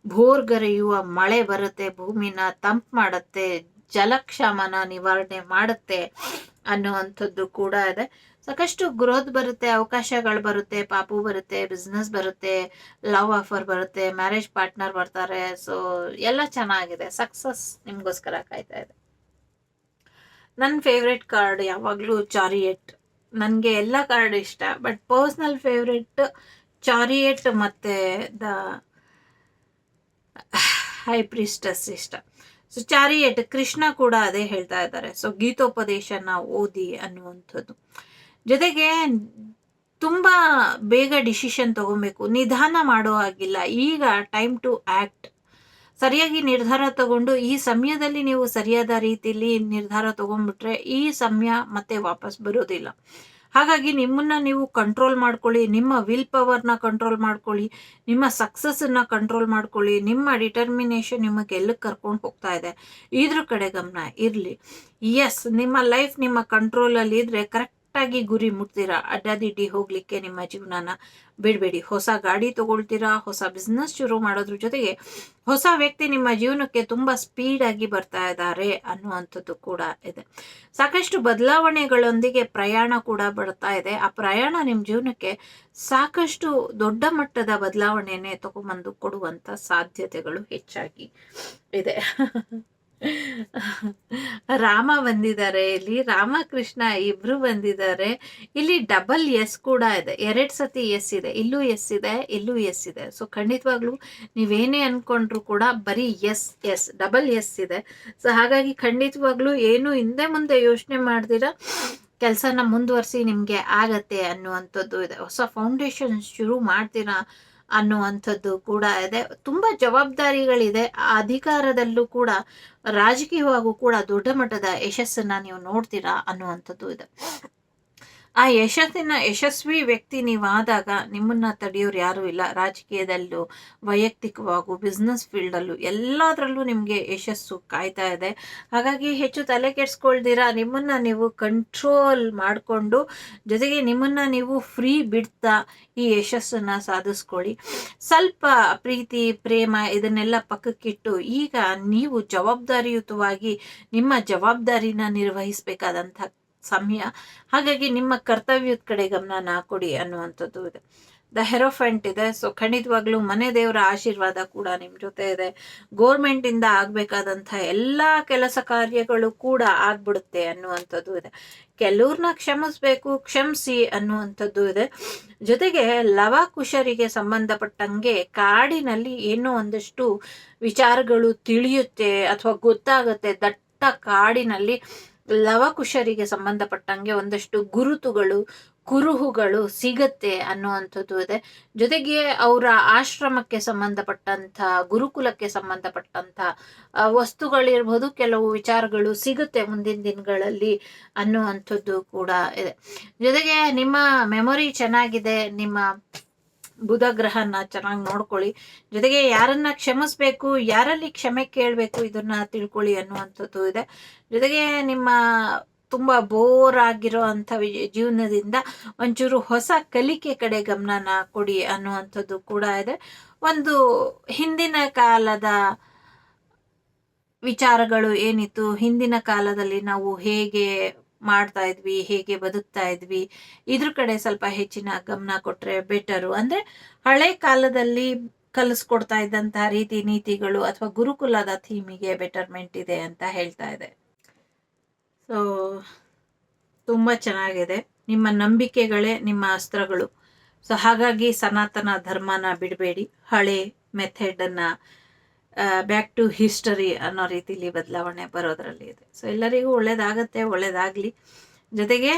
ಭೋರ್ಗರೆಯುವ ಮಳೆ ಬರುತ್ತೆ. ಭೂಮಿನ ತಂಪು ಮಾಡುತ್ತೆ. ಜಲಕ್ಷಾಮನ ನಿವಾರಣೆ ಮಾಡುತ್ತೆ ಅನ್ನುವಂಥದ್ದು ಕೂಡ ಇದೆ. ಸಾಕಷ್ಟು ಗ್ರೋತ್ ಬರುತ್ತೆ, ಅವಕಾಶಗಳು ಬರುತ್ತೆ, ಪಾಪು ಬರುತ್ತೆ ಬಿಸ್ನೆಸ್ ಬರುತ್ತೆ ಲವ್ ಆಫರ್ ಬರುತ್ತೆ ಮ್ಯಾರೇಜ್ ಪಾರ್ಟ್ನರ್ ಬರ್ತಾರೆ. ಸೊ ಎಲ್ಲ ಚೆನ್ನಾಗಿದೆ. ಸಕ್ಸಸ್ ನಿಮಗೋಸ್ಕರ ಕಾಯ್ತಾ ಇದೆ. ನನ್ನ ಫೇವ್ರೆಟ್ ಕಾರ್ಡ್ ಯಾವಾಗಲೂ ಚಾರಿಯೆಟ್. ನನಗೆ ಎಲ್ಲ ಕಾರ್ಡ್ ಇಷ್ಟ ಬಟ್ ಪರ್ಸ್ನಲ್ ಫೇವ್ರೆಟ್ ಚಾರಿಯೆಟ್ ಮತ್ತು ದ ಹೈ ಪ್ರಿಸ್ಟಸ್ ಇಷ್ಟ. ಸೊ ಚಾರಿಯೆಟ್ ಕೃಷ್ಣ ಕೂಡ ಅದೇ ಹೇಳ್ತಾ ಇದ್ದಾರೆ. ಸೊ ಗೀತೋಪದೇಶನ ಓದಿ ಅನ್ನುವಂಥದ್ದು. ಜೊತೆಗೆ ತುಂಬ ಬೇಗ ಡಿಸಿಷನ್ ತಗೋಬೇಕು. ನಿಧಾನ ಮಾಡೋ ಹಾಗಿಲ್ಲ. ಈಗ ಟೈಮ್ ಟು ಆ್ಯಕ್ಟ್ ಸರಿಯಾಗಿ ನಿರ್ಧಾರ ತಗೊಂಡು ಈ ಸಮಯದಲ್ಲಿ ನೀವು ಸರಿಯಾದ ರೀತಿಯಲ್ಲಿ ನಿರ್ಧಾರ ತಗೊಂಡ್ಬಿಟ್ರೆ ಈ ಸಮಯ ಮತ್ತೆ ವಾಪಸ್ ಬರೋದಿಲ್ಲ. ಹಾಗಾಗಿ ನಿಮ್ಮನ್ನ ನೀವು ಕಂಟ್ರೋಲ್ ಮಾಡ್ಕೊಳ್ಳಿ, ನಿಮ್ಮ ವಿಲ್ ಪವರ್ನ ಕಂಟ್ರೋಲ್ ಮಾಡ್ಕೊಳ್ಳಿ, ನಿಮ್ಮ ಸಕ್ಸಸ್ಸನ್ನು ಕಂಟ್ರೋಲ್ ಮಾಡ್ಕೊಳ್ಳಿ, ನಿಮ್ಮ ಡಿಟರ್ಮಿನೇಷನ್ ನಿಮಗೆ ಎಲ್ಲಕ್ಕೆ ಕರ್ಕೊಂಡು ಹೋಗ್ತಾ ಇದೆ? ಇದ್ರ ಕಡೆ ಗಮನ ಇರಲಿ. ಎಸ್ ನಿಮ್ಮ ಲೈಫ್ ನಿಮ್ಮ ಕಂಟ್ರೋಲಲ್ಲಿ ಇದ್ರೆ ಕರೆಕ್ಟ್ ಕರೆಕ್ಟಾಗಿ ಗುರಿ ಮುಟ್ತೀರಾ? ಅಡ್ಡಾದಿಡ್ಡಿ ಹೋಗ್ಲಿಕ್ಕೆ ನಿಮ್ಮ ಜೀವನನ ಬಿಡಬೇಡಿ. ಹೊಸ ಗಾಡಿ ತಗೊಳ್ತೀರಾ? ಹೊಸ ಬಿಸ್ನೆಸ್ ಶುರು ಮಾಡೋದ್ರ ಜೊತೆಗೆ ಹೊಸ ವ್ಯಕ್ತಿ ನಿಮ್ಮ ಜೀವನಕ್ಕೆ ತುಂಬ ಸ್ಪೀಡಾಗಿ ಬರ್ತಾ ಇದ್ದಾರೆ ಅನ್ನುವಂಥದ್ದು ಕೂಡ ಇದೆ. ಸಾಕಷ್ಟು ಬದಲಾವಣೆಗಳೊಂದಿಗೆ ಪ್ರಯಾಣ ಕೂಡ ಬರ್ತಾ ಇದೆ. ಆ ಪ್ರಯಾಣ ನಿಮ್ಮ ಜೀವನಕ್ಕೆ ಸಾಕಷ್ಟು ದೊಡ್ಡ ಮಟ್ಟದ ಬದಲಾವಣೆಯನ್ನೇ ತಗೊಂಬಂದು ಕೊಡುವಂಥ ಸಾಧ್ಯತೆಗಳು ಹೆಚ್ಚಾಗಿ ಇದೆ. ರಾಮ ಬಂದಿದ್ದಾರೆ ಇಲ್ಲಿ. ರಾಮಕೃಷ್ಣ ಇಬ್ರು ಬಂದಿದ್ದಾರೆ. ಇಲ್ಲಿ ಡಬಲ್ ಎಸ್ ಕೂಡ ಇದೆ. ಎರಡ್ ಸತಿ ಎಸ್ ಇದೆ. ಇಲ್ಲೂ ಎಸ್ ಇದೆ, ಇಲ್ಲೂ ಎಸ್ ಇದೆ. ಸೊ ಖಂಡಿತವಾಗ್ಲೂ ನೀವೇನೇ ಅನ್ಕೊಂಡ್ರು ಕೂಡ ಬರೀ ಎಸ್ ಎಸ್ ಡಬಲ್ ಎಸ್ ಇದೆ. ಸೊ ಹಾಗಾಗಿ ಖಂಡಿತವಾಗ್ಲೂ ಏನು ಹಿಂದೆ ಮುಂದೆ ಯೋಚನೆ ಮಾಡ್ದಿರ, ಕೆಲಸನ ಮುಂದುವರಿಸಿ ನಿಮಗೆ ಆಗತ್ತೆ ಅನ್ನುವಂಥದ್ದು ಇದೆ. ಹೊಸ ಫೌಂಡೇಶನ್ ಶುರು ಮಾಡ್ತೀರಾ ಅನ್ನುವಂಥದ್ದು ಕೂಡ ಇದೆ. ತುಂಬ ಜವಾಬ್ದಾರಿಗಳಿದೆ. ಅಧಿಕಾರದಲ್ಲೂ ಕೂಡ, ರಾಜಕೀಯವಾಗೂ ಕೂಡ ದೊಡ್ಡ ಮಟ್ಟದ ಯಶಸ್ಸನ್ನ ನೀವು ನೋಡ್ತೀರಾ ಅನ್ನುವಂಥದ್ದು ಇದೆ. ಆ ಯಶಸ್ಸಿನ ಯಶಸ್ವಿ ವ್ಯಕ್ತಿ ನೀವಾದಾಗ ನಿಮ್ಮನ್ನ ತಡೆಯೋರು ಯಾರೂ ಇಲ್ಲ. ರಾಜಕೀಯದಲ್ಲೂ, ವೈಯಕ್ತಿಕವಾಗೂ ಬಿಸ್ನೆಸ್ ಫೀಲ್ಡಲ್ಲೂ ಎಲ್ಲದರಲ್ಲೂ ನಿಮಗೆ ಯಶಸ್ಸು ಕಾಯ್ತಾ ಇದೆ. ಹಾಗಾಗಿ ಹೆಚ್ಚು ತಲೆ ಕೆಡಿಸ್ಕೊಳ್ದಿರಾ. ನಿಮ್ಮನ್ನು ನೀವು ಕಂಟ್ರೋಲ್ ಮಾಡಿಕೊಂಡು, ಜೊತೆಗೆ ನಿಮ್ಮನ್ನು ನೀವು ಫ್ರೀ ಬಿಡ್ತಾ ಈ ಯಶಸ್ಸನ್ನು ಸಾಧಿಸ್ಕೊಳ್ಳಿ. ಸ್ವಲ್ಪ ಪ್ರೀತಿ, ಪ್ರೇಮ ಇದನ್ನೆಲ್ಲ ಪಕ್ಕಕ್ಕಿಟ್ಟು ಈಗ ನೀವು ಜವಾಬ್ದಾರಿಯುತವಾಗಿ ನಿಮ್ಮ ಜವಾಬ್ದಾರಿನ ನಿರ್ವಹಿಸಬೇಕಾದಂಥ ಸಮಯ. ಹಾಗಾಗಿ ನಿಮ್ಮ ಕರ್ತವ್ಯದ ಕಡೆ ಗಮನ ಕೊಡಿ ಅನ್ನುವಂಥದ್ದು ಇದೆ. ದ ಹೆರೋಫೆಂಟ್ ಇದೆ. ಸೊ ಖಂಡಿತವಾಗ್ಲೂ ಮನೆ ದೇವರ ಆಶೀರ್ವಾದ ಕೂಡ ನಿಮ್ಮ ಜೊತೆ ಇದೆ. ಗೋರ್ಮೆಂಟಿಂದ ಆಗಬೇಕಾದಂಥ ಎಲ್ಲ ಕೆಲಸ ಕಾರ್ಯಗಳು ಕೂಡ ಆಗ್ಬಿಡುತ್ತೆ ಅನ್ನುವಂಥದ್ದು ಇದೆ. ಕೆಲವ್ರನ್ನ ಕ್ಷಮಿಸ್ಬೇಕು, ಕ್ಷಮಿಸಿ ಅನ್ನುವಂಥದ್ದು ಇದೆ. ಜೊತೆಗೆ ಲವಕುಶರಿಗೆ ಸಂಬಂಧಪಟ್ಟಂಗೆ ಕಾಡಿನಲ್ಲಿ ಏನೋ ಒಂದಷ್ಟು ವಿಚಾರಗಳು ತಿಳಿಯುತ್ತೆ ಅಥವಾ ಗೊತ್ತಾಗುತ್ತೆ. ದಟ್ಟ ಕಾಡಿನಲ್ಲಿ ಲವಕುಶರಿಗೆ ಸಂಬಂಧಪಟ್ಟಂಗೆ ಒಂದಷ್ಟು ಗುರುತುಗಳು, ಕುರುಹುಗಳು ಸಿಗತ್ತೆ ಅನ್ನುವಂಥದ್ದು ಇದೆ. ಜೊತೆಗೆ ಅವರ ಆಶ್ರಮಕ್ಕೆ ಸಂಬಂಧಪಟ್ಟಂಥ, ಗುರುಕುಲಕ್ಕೆ ಸಂಬಂಧಪಟ್ಟಂಥ ವಸ್ತುಗಳಿರ್ಬೋದು, ಕೆಲವು ವಿಚಾರಗಳು ಸಿಗುತ್ತೆ ಮುಂದಿನ ದಿನಗಳಲ್ಲಿ ಅನ್ನುವಂಥದ್ದು ಕೂಡ ಇದೆ. ಜೊತೆಗೆ ನಿಮ್ಮ ಮೆಮೊರಿ ಚೆನ್ನಾಗಿದೆ, ನಿಮ್ಮ ಬುಧ ಗ್ರಹನ ಚೆನ್ನಾಗಿ ನೋಡ್ಕೊಳ್ಳಿ. ಜೊತೆಗೆ ಯಾರನ್ನ ಕ್ಷಮಿಸ್ಬೇಕು, ಯಾರಲ್ಲಿ ಕ್ಷಮೆ ಕೇಳಬೇಕು ಇದನ್ನ ತಿಳ್ಕೊಳ್ಳಿ ಅನ್ನುವಂಥದ್ದು ಇದೆ. ಜೊತೆಗೆ ನಿಮ್ಮ ತುಂಬ ಬೋರ್ ಆಗಿರೋ ಅಂಥ ಜೀವನದಿಂದ ಒಂಚೂರು ಹೊಸ ಕಲಿಕೆ ಕಡೆ ಗಮನನ ಕೊಡಿ ಅನ್ನುವಂಥದ್ದು ಕೂಡ ಇದೆ. ಒಂದು ಹಿಂದಿನ ಕಾಲದ ವಿಚಾರಗಳು ಏನಿತ್ತು? ಹಿಂದಿನ ಕಾಲದಲ್ಲಿ ನಾವು ಹೇಗೆ ಮಾಡ್ತಾ ಇದ್ವಿ, ಹೇಗೆ ಬದುಕ್ತಾ ಇದ್ವಿ, ಇದ್ರ ಕಡೆ ಸ್ವಲ್ಪ ಹೆಚ್ಚಿನ ಗಮನ ಕೊಟ್ರೆ ಬೆಟರು ಅಂದ್ರೆ ಹಳೆ ಕಾಲದಲ್ಲಿ ಕಲಿಸ್ಕೊಡ್ತಾ ಇದ್ದಂತಹ ರೀತಿ ನೀತಿಗಳು ಅಥವಾ ಗುರುಕುಲದ ಥೀಮಿಗೆ ಬೆಟರ್ಮೆಂಟ್ ಇದೆ ಅಂತ ಹೇಳ್ತಾ ಇದೆ. ಸೊ ತುಂಬ ಚೆನ್ನಾಗಿದೆ. ನಿಮ್ಮ ನಂಬಿಕೆಗಳೇ ನಿಮ್ಮ ಅಸ್ತ್ರಗಳು. ಸೊ ಹಾಗಾಗಿ ಸನಾತನ ಧರ್ಮನ ಬಿಡಬೇಡಿ. ಹಳೆ ಮೆಥಡನ್ನು ಬ್ಯಾಕ್ ಟು ಹಿಸ್ಟರಿ ಅನ್ನೋ ರೀತಿಲಿ ಬದಲಾವಣೆ ಬರೋದರಲ್ಲಿ ಇದೆ. ಸೊ ಎಲ್ಲರಿಗೂ ಒಳ್ಳೇದಾಗತ್ತೆ, ಒಳ್ಳೇದಾಗಲಿ. ಜೊತೆಗೆ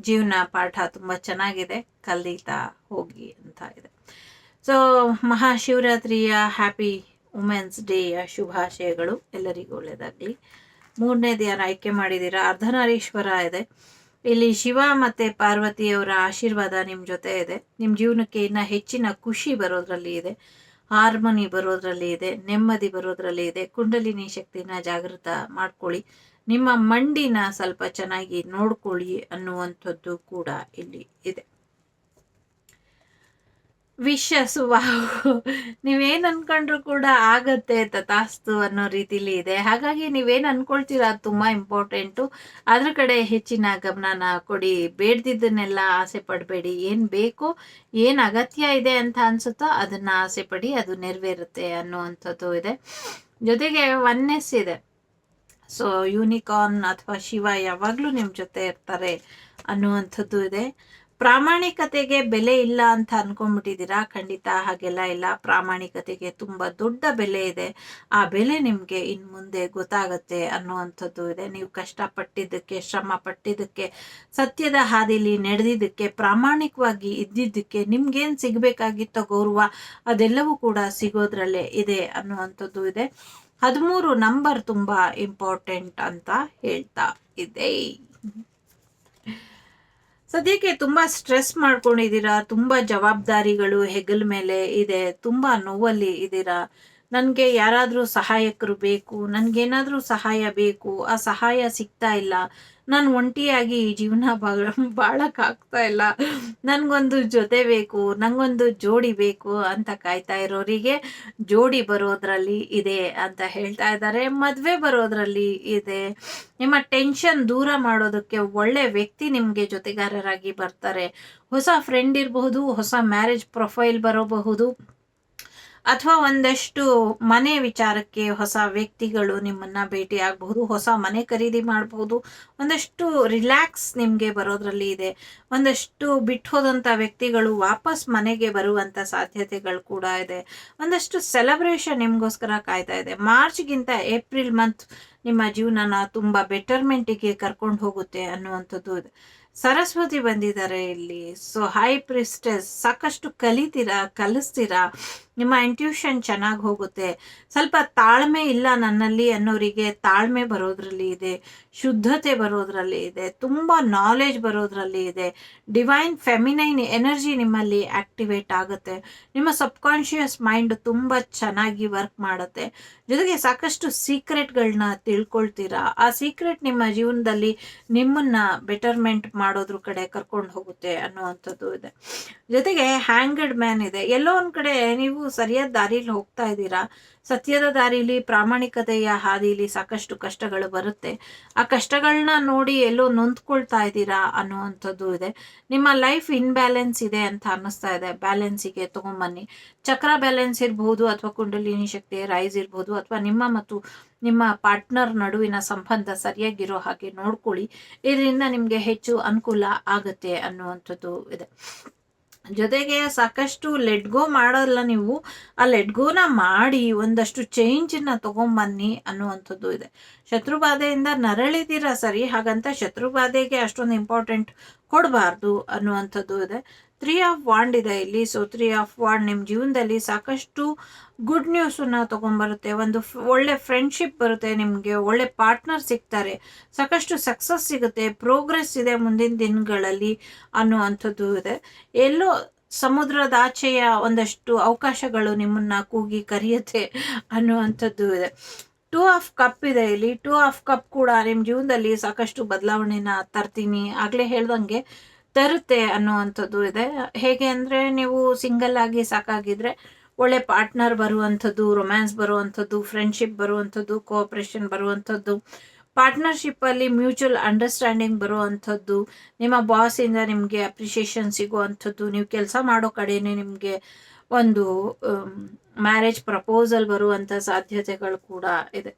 ಜೀವನ ಪಾಠ ತುಂಬ ಚೆನ್ನಾಗಿದೆ ಕಲಿತಾ ಹೋಗಿ ಅಂತ ಇದೆ. ಸೊ ಮಹಾಶಿವರಾತ್ರಿಯ ಹ್ಯಾಪಿ ವುಮೆನ್ಸ್ ಡೇಯ ಶುಭಾಶಯಗಳು. ಎಲ್ಲರಿಗೂ ಒಳ್ಳೆಯದಾಗಲಿ ಮೂರನೇ ದಿನ ಆಯ್ಕೆ ಮಾಡಿದ್ದೀರಾ? ಅರ್ಧನಾರೀಶ್ವರ ಇದೆ. ಇಲ್ಲಿ ಶಿವ ಮತ್ತು ಪಾರ್ವತಿಯವರ ಆಶೀರ್ವಾದ ನಿಮ್ಮ ಜೊತೆ ಇದೆ. ನಿಮ್ಮ ಜೀವನಕ್ಕೆ ಇನ್ನೂ ಹೆಚ್ಚಿನ ಖುಷಿ ಬರೋದರಲ್ಲಿ ಇದೆ. ಹಾರ್ಮೋನಿ ಬರೋದ್ರಲ್ಲಿ ಇದೆ, ನೆಮ್ಮದಿ ಬರೋದ್ರಲ್ಲಿ ಇದೆ. ಕುಂಡಲಿನಿ ಶಕ್ತಿನ ಜಾಗೃತ ಮಾಡ್ಕೊಳ್ಳಿ. ನಿಮ್ಮ ಮಂಡಿನ ಸ್ವಲ್ಪ ಚೆನ್ನಾಗಿ ನೋಡ್ಕೊಳ್ಳಿ ಅನ್ನುವಂಥದ್ದು ಕೂಡ ಇಲ್ಲಿ ಇದೆ. ವಿಶಸ್ ವಾವ್ ನೀವೇನು ಅನ್ಕೊಂಡ್ರು ಕೂಡ ಆಗತ್ತೆ ತಥಾಸ್ತು ಅನ್ನೋ ರೀತಿಲಿ ಇದೆ. ಹಾಗಾಗಿ ನೀವೇನು ಅನ್ಕೊಳ್ತೀರಾ ಅದು ತುಂಬ ಇಂಪಾರ್ಟೆಂಟು. ಅದ್ರ ಕಡೆ ಹೆಚ್ಚಿನ ಗಮನನ ಕೊಡಿ. ಬೇಡ್ದಿದ್ದನ್ನೆಲ್ಲ ಆಸೆ ಪಡಬೇಡಿ. ಏನು ಬೇಕು, ಏನು ಅಗತ್ಯ ಇದೆ ಅಂತ ಅನ್ಸುತ್ತೋ ಅದನ್ನ ಆಸೆ ಪಡಿ, ಅದು ನೆರವೇರುತ್ತೆ ಅನ್ನುವಂಥದ್ದು ಇದೆ. ಜೊತೆಗೆ ಒನ್ನೆಸ್ ಇದೆ. ಸೊ ಯೂನಿಕಾರ್ನ್ ಅಥವಾ ಶಿವ ಯಾವಾಗಲೂ ನಿಮ್ಮ ಜೊತೆ ಇರ್ತಾರೆ ಅನ್ನುವಂಥದ್ದು ಇದೆ. ಪ್ರಾಮಾಣಿಕತೆಗೆ ಬೆಲೆ ಇಲ್ಲ ಅಂತ ಅನ್ಕೊಂಡ್ಬಿಟ್ಟಿದ್ದೀರಾ? ಖಂಡಿತ ಹಾಗೆಲ್ಲ ಇಲ್ಲ. ಪ್ರಾಮಾಣಿಕತೆಗೆ ತುಂಬ ದೊಡ್ಡ ಬೆಲೆ ಇದೆ. ಆ ಬೆಲೆ ನಿಮಗೆ ಇನ್ನು ಮುಂದೆ ಗೊತ್ತಾಗತ್ತೆ ಅನ್ನುವಂಥದ್ದು ಇದೆ. ನೀವು ಕಷ್ಟಪಟ್ಟಿದ್ದಕ್ಕೆ, ಶ್ರಮ ಪಟ್ಟಿದ್ದಕ್ಕೆ, ಸತ್ಯದ ಹಾದಿಲಿ ನಡೆದಿದ್ದಕ್ಕೆ, ಪ್ರಾಮಾಣಿಕವಾಗಿ ಇದ್ದಿದ್ದಕ್ಕೆ ನಿಮ್ಗೇನು ಸಿಗಬೇಕಾಗಿತ್ತೋ ಗೌರವ, ಅದೆಲ್ಲವೂ ಕೂಡ ಸಿಗೋದ್ರಲ್ಲೇ ಇದೆ ಅನ್ನುವಂಥದ್ದು ಇದೆ. ಹದಿಮೂರು ನಂಬರ್ ತುಂಬ ಇಂಪಾರ್ಟೆಂಟ್ ಅಂತ ಹೇಳ್ತಾ ಇದೆ ಸದ್ಯಕ್ಕೆ ತುಂಬ ಸ್ಟ್ರೆಸ್ ಮಾಡ್ಕೊಂಡಿದ್ದೀರಾ? ತುಂಬ ಜವಾಬ್ದಾರಿಗಳು ಹೆಗಲ್ ಮೇಲೆ ಇದೆ. ತುಂಬ ನೋವಲ್ಲಿ ಇದ್ದೀರಾ? ನನಗೆ ಯಾರಾದರೂ ಸಹಾಯಕರು ಬೇಕು, ನನಗೇನಾದರೂ ಸಹಾಯ ಬೇಕು, ಆ ಸಹಾಯ ಸಿಗ್ತಾ ಇಲ್ಲ. ನಾನು ಒಂಟಿಯಾಗಿ ಜೀವನ ಬಾಳ, ಬಾಳಕ್ಕಾಗ್ತಾ ಇಲ್ಲ. ನನಗೊಂದು ಜೊತೆ ಬೇಕು ನನಗೊಂದು ಜೋಡಿ ಬೇಕು ಅಂತ ಕಾಯ್ತಾ ಇರೋರಿಗೆ ಜೋಡಿ ಬರೋದ್ರಲ್ಲಿ ಇದೆ ಅಂತ ಹೇಳ್ತಾ ಇದ್ದಾರೆ. ಮದುವೆ ಬರೋದ್ರಲ್ಲಿ ಇದೆ. ನಿಮ್ಮ ಟೆನ್ಷನ್ ದೂರ ಮಾಡೋದಕ್ಕೆ ಒಳ್ಳೆ ವ್ಯಕ್ತಿ ನಿಮಗೆ ಜೊತೆಗಾರರಾಗಿ ಬರ್ತಾರೆ. ಹೊಸ ಫ್ರೆಂಡ್ ಇರಬಹುದು, ಹೊಸ ಮ್ಯಾರೇಜ್ ಪ್ರೊಫೈಲ್ ಬರಬಹುದು. ಅಥವಾ ಒಂದಷ್ಟು ಮನೆ ವಿಚಾರಕ್ಕೆ ಹೊಸ ವ್ಯಕ್ತಿಗಳು ನಿಮ್ಮನ್ನ ಭೇಟಿ ಆಗಬಹುದು ಹೊಸ ಮನೆ ಖರೀದಿ ಮಾಡಬಹುದು. ಒಂದಷ್ಟು ರಿಲ್ಯಾಕ್ಸ್ ನಿಮಗೆ ಬರೋದ್ರಲ್ಲಿ ಇದೆ. ಒಂದಷ್ಟು ಬಿಟ್ಟು ಹೋದಂಥ ವ್ಯಕ್ತಿಗಳು ವಾಪಸ್ ಮನೆಗೆ ಬರುವಂಥ ಸಾಧ್ಯತೆಗಳು ಕೂಡ ಇದೆ. ಒಂದಷ್ಟು ಸೆಲೆಬ್ರೇಷನ್ ನಿಮಗೋಸ್ಕರ ಕಾಯ್ತಾ ಇದೆ. ಮಾರ್ಚ್ಗಿಂತ ಏಪ್ರಿಲ್ ಮಂತ್ ನಿಮ್ಮ ಜೀವನನ ತುಂಬ ಬೆಟರ್ಮೆಂಟಿಗೆ ಕರ್ಕೊಂಡು ಹೋಗುತ್ತೆ ಅನ್ನುವಂಥದ್ದು ಇದೆ. ಸರಸ್ವತಿ ಬಂದಿದ್ದಾರೆ ಇಲ್ಲಿ. ಸೊ ಹೈ ಪ್ರಿಸ್ಟೆಸ್ ಸಾಕಷ್ಟು ಕಲಿತೀರಾ, ಕಲಿಸ್ತೀರಾ? ನಿಮ್ಮ ಇಂಟ್ಯೂಷನ್ ಚೆನ್ನಾಗಿ ಹೋಗುತ್ತೆ. ಸ್ವಲ್ಪ ತಾಳ್ಮೆ ಇಲ್ಲ ನನ್ನಲ್ಲಿ ಅನ್ನೋರಿಗೆ ತಾಳ್ಮೆ ಬರೋದ್ರಲ್ಲಿ ಇದೆ, ಶುದ್ಧತೆ ಬರೋದ್ರಲ್ಲಿ ಇದೆ, ತುಂಬ ನಾಲೆಜ್ ಬರೋದ್ರಲ್ಲಿ ಇದೆ. ಡಿವೈನ್ ಫೆಮಿನೈನ್ ಎನರ್ಜಿ ನಿಮ್ಮಲ್ಲಿ ಆಕ್ಟಿವೇಟ್ ಆಗುತ್ತೆ. ನಿಮ್ಮ ಸಬ್ಕಾನ್ಷಿಯಸ್ ಮೈಂಡ್ ತುಂಬ ಚೆನ್ನಾಗಿ ವರ್ಕ್ ಮಾಡುತ್ತೆ. ಜೊತೆಗೆ ಸಾಕಷ್ಟು ಸೀಕ್ರೆಟ್ಗಳನ್ನ ತಿಳ್ಕೊಳ್ತೀರಾ? ಆ ಸೀಕ್ರೆಟ್ ನಿಮ್ಮ ಜೀವನದಲ್ಲಿ ನಿಮ್ಮನ್ನ ಬೆಟರ್ಮೆಂಟ್ ಮಾಡೋದ್ರ ಕಡೆ ಕರ್ಕೊಂಡು ಹೋಗುತ್ತೆ ಅನ್ನುವಂಥದ್ದು ಇದೆ. ಜೊತೆಗೆ ಹ್ಯಾಂಗಡ್ ಮ್ಯಾನ್ ಇದೆ. ಎಲ್ಲೋ ಒಂದ್ ಕಡೆ ನೀವು ಸರಿಯಾದ ದಾರಿಲಿ ಹೋಗ್ತಾ ಇದ್ದೀರಾ? ಸತ್ಯದ ದಾರಿಲಿ, ಪ್ರಾಮಾಣಿಕತೆಯ ಹಾದಿಲಿ ಸಾಕಷ್ಟು ಕಷ್ಟಗಳು ಬರುತ್ತೆ. ಆ ಕಷ್ಟಗಳನ್ನ ನೋಡಿ ಎಲ್ಲೋ ನೊಂದ್ಕೊಳ್ತಾ ಇದ್ದೀರಾ ಅನ್ನುವಂಥದ್ದು ಇದೆ. ನಿಮ್ಮ ಲೈಫ್ ಇನ್ಬ್ಯಾಲೆನ್ಸ್ ಇದೆ ಅಂತ ಅನ್ನಿಸ್ತಾ ಇದೆ. ಬ್ಯಾಲೆನ್ಸಿಗೆ ತಗೊಂಬನ್ನಿ. ಚಕ್ರ ಬ್ಯಾಲೆನ್ಸ್ ಇರಬಹುದು ಅಥವಾ ಕುಂಡಲಿನಿ ಶಕ್ತಿ, ರೈಸ್ ಇರಬಹುದು ಅಥವಾ ನಿಮ್ಮ ಮತ್ತು ನಿಮ್ಮ ಪಾರ್ಟ್ನರ್ ನಡುವಿನ ಸಂಬಂಧ ಸರಿಯಾಗಿರೋ ಹಾಗೆ ನೋಡ್ಕೊಳ್ಳಿ. ಇದರಿಂದ ನಿಮಗೆ ಹೆಚ್ಚು ಅನುಕೂಲ ಆಗುತ್ತೆ ಅನ್ನುವಂಥದ್ದು ಇದೆ. ಜೊತೆಗೆ ಸಾಕಷ್ಟು ಲೆಟ್ಗೋ ಮಾಡೋಲ್ಲ ನೀವು, ಆ ಲೆಟ್ಗೋನ ಮಾಡಿ ಒಂದಷ್ಟು ಚೇಂಜನ್ನ ತಗೊಂಬನ್ನಿ ಅನ್ನುವಂಥದ್ದು ಇದೆ. ಶತ್ರುಬಾಧೆಯಿಂದ ನರಳಿದ್ದೀರಾ ಸರಿ, ಹಾಗಂತ ಶತ್ರುಬಾಧೆಗೆ ಅಷ್ಟೊಂದು ಇಂಪಾರ್ಟೆಂಟ್ ಕೊಡಬಾರ್ದು ಅನ್ನುವಂಥದ್ದು ಇದೆ. ತ್ರೀ ಆಫ್ ವಾಂಡ್ ಇದೆ ಇಲ್ಲಿ. ಸೊ ತ್ರೀ ಆಫ್ ವಾಂಡ್ ನಿಮ್ಮ ಜೀವನದಲ್ಲಿ ಸಾಕಷ್ಟು ಗುಡ್ ನ್ಯೂಸನ್ನು ತೊಗೊಂಬರುತ್ತೆ. ಒಂದು ಒಳ್ಳೆ ಫ್ರೆಂಡ್ಶಿಪ್ ಬರುತ್ತೆ, ನಿಮಗೆ ಒಳ್ಳೆ ಪಾರ್ಟ್ನರ್ ಸಿಗ್ತಾರೆ. ಸಾಕಷ್ಟು ಸಕ್ಸಸ್ ಸಿಗುತ್ತೆ ಪ್ರೋಗ್ರೆಸ್ ಇದೆ ಮುಂದಿನ ದಿನಗಳಲ್ಲಿ ಅನ್ನುವಂಥದ್ದು ಇದೆ. ಎಲ್ಲೋ ಸಮುದ್ರದ ಆಚೆಯ ಒಂದಷ್ಟು ಅವಕಾಶಗಳು ನಿಮ್ಮನ್ನ ಕೂಗಿ ಕರೆಯುತ್ತೆ ಅನ್ನುವಂಥದ್ದು ಇದೆ. ಟೂ ಆಫ್ ಕಪ್ ಇದೆ ಇಲ್ಲಿ. ಟೂ ಆಫ್ ಕಪ್ ಕೂಡ ನಿಮ್ಮ ಜೀವನದಲ್ಲಿ ಸಾಕಷ್ಟು ಬದಲಾವಣೆನ ತರ್ತೀನಿ. ಆಗಲೇ ಹೇಳ್ದಂಗೆ ತರುತ್ತೆ ಅನ್ನುವಂಥದ್ದು ಇದೆ. ಹೇಗೆ ಅಂದರೆ ನೀವು ಸಿಂಗಲ್ ಆಗಿ ಸಾಕಾಗಿದ್ರೆ ಒಳ್ಳೆ ಪಾರ್ಟ್ನರ್ ಬರುವಂಥದ್ದು ರೊಮ್ಯಾನ್ಸ್ ಬರುವಂಥದ್ದು ಫ್ರೆಂಡ್ಶಿಪ್ ಬರುವಂಥದ್ದು ಕೋಆಪ್ರೇಷನ್ ಬರುವಂಥದ್ದು ಪಾರ್ಟ್ನರ್ಶಿಪ್ಪಲ್ಲಿ ಮ್ಯೂಚುವಲ್ ಅಂಡರ್ಸ್ಟ್ಯಾಂಡಿಂಗ್ ಬರುವಂಥದ್ದು, ನಿಮ್ಮ ಬಾಸಿಂದ ನಿಮಗೆ ಅಪ್ರಿಷಿಯೇಷನ್ ಸಿಗುವಂಥದ್ದು, ನೀವು ಕೆಲಸ ಮಾಡೋ ಕಡೆಯೇ ನಿಮಗೆ ಒಂದು ಮ್ಯಾರೇಜ್ ಪ್ರಪೋಸಲ್ ಬರುವಂಥ ಸಾಧ್ಯತೆಗಳು ಕೂಡ ಇದೆ.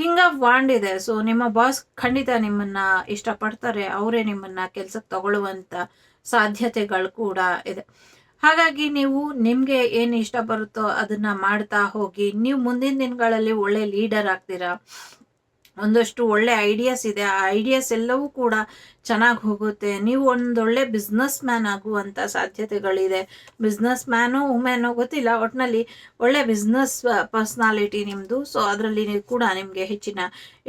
ಕಿಂಗ್ ಆಫ್ ವಾಂಡ್ ಇದೆ. ಸೊ ನಿಮ್ಮ ಬಾಸ್ ಖಂಡಿತ ನಿಮ್ಮನ್ನ ಇಷ್ಟಪಡ್ತಾರೆ. ಅವರೇ ನಿಮ್ಮನ್ನ ಕೆಲ್ಸಕ್ಕೆ ತಗೊಳ್ಳುವಂಥ ಸಾಧ್ಯತೆಗಳು ಕೂಡ ಇದೆ. ಹಾಗಾಗಿ ನೀವು ನಿಮಗೆ ಏನು ಇಷ್ಟ ಬರುತ್ತೋ ಅದನ್ನ ಮಾಡ್ತಾ ಹೋಗಿ, ನೀವು ಮುಂದಿನ ದಿನಗಳಲ್ಲಿ ಒಳ್ಳೆ ಲೀಡರ್ ಆಗ್ತೀರಾ? ಒಂದಷ್ಟು ಒಳ್ಳೆ ಐಡಿಯಾಸ್ ಇದೆ. ಆ ಐಡಿಯಾಸ್ ಎಲ್ಲವೂ ಕೂಡ ಚೆನ್ನಾಗಿ ಹೋಗುತ್ತೆ. ನೀವು ಒಂದೊಳ್ಳೆ ಬಿಸ್ನೆಸ್ ಮ್ಯಾನ್ ಆಗುವಂಥ ಸಾಧ್ಯತೆಗಳಿದೆ ಬಿಸ್ನೆಸ್ ಮ್ಯಾನು ವುಮೆನೋ ಗೊತ್ತಿಲ್ಲ. ಒಟ್ಟಿನಲ್ಲಿ ಒಳ್ಳೆ ಬಿಸ್ನೆಸ್ ಪರ್ಸ್ನಾಲಿಟಿ ನಿಮ್ಮದು ಸೊ ಅದರಲ್ಲಿ ಕೂಡ ನಿಮಗೆ ಹೆಚ್ಚಿನ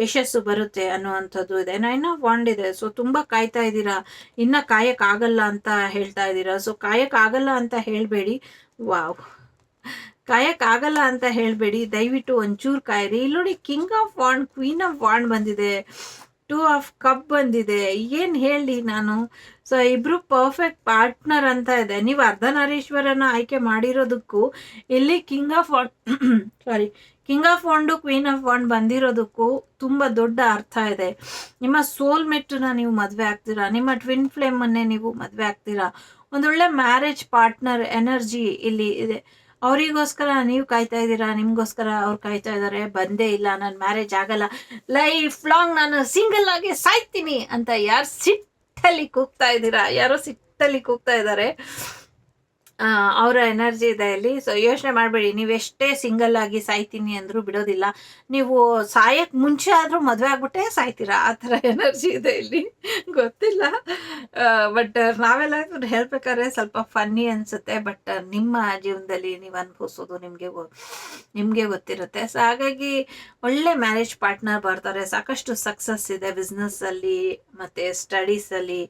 ಯಶಸ್ಸು ಬರುತ್ತೆ ಅನ್ನುವಂಥದ್ದು ಇದೆ. ನೈನ್ ಬಾಂಡ್ ಇದೆ. ಸೊ ತುಂಬ ಕಾಯ್ತಾ ಇದ್ದೀರಾ? ಇನ್ನೂ ಕಾಯಕ್ಕಾಗಲ್ಲ ಅಂತ ಹೇಳ್ತಾ ಇದ್ದೀರಾ? ಸೊ ಕಾಯಕ್ಕಾಗಲ್ಲ ಅಂತ ಹೇಳಬೇಡಿ. ವಾವ್ ಕಾಯಕ್ಕಾಗಲ್ಲ ಅಂತ ಹೇಳಬೇಡಿ. ದಯವಿಟ್ಟು ಒಂಚೂರು ಕಾಯಿರಿ. ಇಲ್ಲಿ ನೋಡಿ king of wand queen of wand ಬಂದಿದೆ. ಟೂ ಆಫ್ ಕಪ್ ಬಂದಿದೆ. ಏನು ಹೇಳಿ ನಾನು? ಸೊ ಇಬ್ರು ಪರ್ಫೆಕ್ಟ್ ಪಾರ್ಟ್ನರ್ ಅಂತ ಇದೆ. ನೀವು ಅರ್ಧನಾರೀಶ್ವರನ ಆಯ್ಕೆ ಮಾಡಿರೋದಕ್ಕೂ, ಇಲ್ಲಿ king of wand sorry king of wand queen of wand ಬಂದಿರೋದಕ್ಕೂ ತುಂಬ ದೊಡ್ಡ ಅರ್ಥ ಇದೆ. ನಿಮ್ಮ ಸೋಲ್ ಮೆಟ್ಟನ್ನ ನೀವು ಮದುವೆ ಆಗ್ತೀರಾ? ನಿಮ್ಮ ಟ್ವಿನ್ ಫ್ಲೇಮನ್ನೇ ನೀವು ಮದುವೆ ಆಗ್ತೀರಾ? ಒಂದೊಳ್ಳೆ ಮ್ಯಾರೇಜ್ ಪಾರ್ಟ್ನರ್ ಎನರ್ಜಿ ಇಲ್ಲಿ ಇದೆ. ಅವರಿಗೋಸ್ಕರ ನೀವು ಕಾಯ್ತಾ ಇದ್ದೀರಾ? ನಿಮಗೋಸ್ಕರ ಅವ್ರು ಕಾಯ್ತಾ ಇದ್ದಾರೆ ಬಂದೇ ಇಲ್ಲ. ನಾನು ಮ್ಯಾರೇಜ್ ಆಗಲ್ಲ. ಲೈಫ್ ಲಾಂಗ್ ನಾನು ಸಿಂಗಲ್ ಆಗಿ ಸಾಯ್ತೀನಿ ಅಂತ ಯಾರು ಸಿಟ್ಟಲ್ಲಿ ಕೂಗ್ತಾ ಇದ್ದೀರಾ? ಯಾರೋ ಸಿಟ್ಟಲ್ಲಿ ಕೂಗ್ತಾ ಇದ್ದಾರೆ ಅವರ ಎನರ್ಜಿ ಇದೆ ಇಲ್ಲಿ ಸೊ ಯೋಚನೆ ಮಾಡಬೇಡಿ, ನೀವು ಎಷ್ಟೇ ಸಿಂಗಲ್ ಆಗಿ ಸಾಯ್ತೀನಿ ಅಂದರೂ ಬಿಡೋದಿಲ್ಲ. ನೀವು ಸಾಯಕ್ಕೆ ಮುಂಚೆ ಆದರೂ ಮದುವೆ ಆಗ್ಬಿಟ್ಟೆ ಸಾಯ್ತೀರಾ? ಆ ಥರ ಎನರ್ಜಿ ಇದೆ ಇಲ್ಲಿ. ಗೊತ್ತಿಲ್ಲ. ಬಟ್ ನಾವೆಲ್ಲ ಹೇಳ್ಬೇಕಾದ್ರೆ ಸ್ವಲ್ಪ ಫನ್ನಿ ಅನಿಸುತ್ತೆ. ಬಟ್ ನಿಮ್ಮ ಜೀವನದಲ್ಲಿ ನೀವು ಅನುಭವಿಸೋದು ನಿಮಗೆ ನಿಮಗೆ ಗೊತ್ತಿರುತ್ತೆ. ಸೊ ಹಾಗಾಗಿ ಒಳ್ಳೆ ಮ್ಯಾರೇಜ್ ಪಾರ್ಟ್ನರ್ ಬರ್ತಾರೆ. ಸಾಕಷ್ಟು ಸಕ್ಸಸ್ ಇದೆ ಬಿಸ್ನೆಸ್ಸಲ್ಲಿ ಮತ್ತು ಸ್ಟಡೀಸಲ್ಲಿ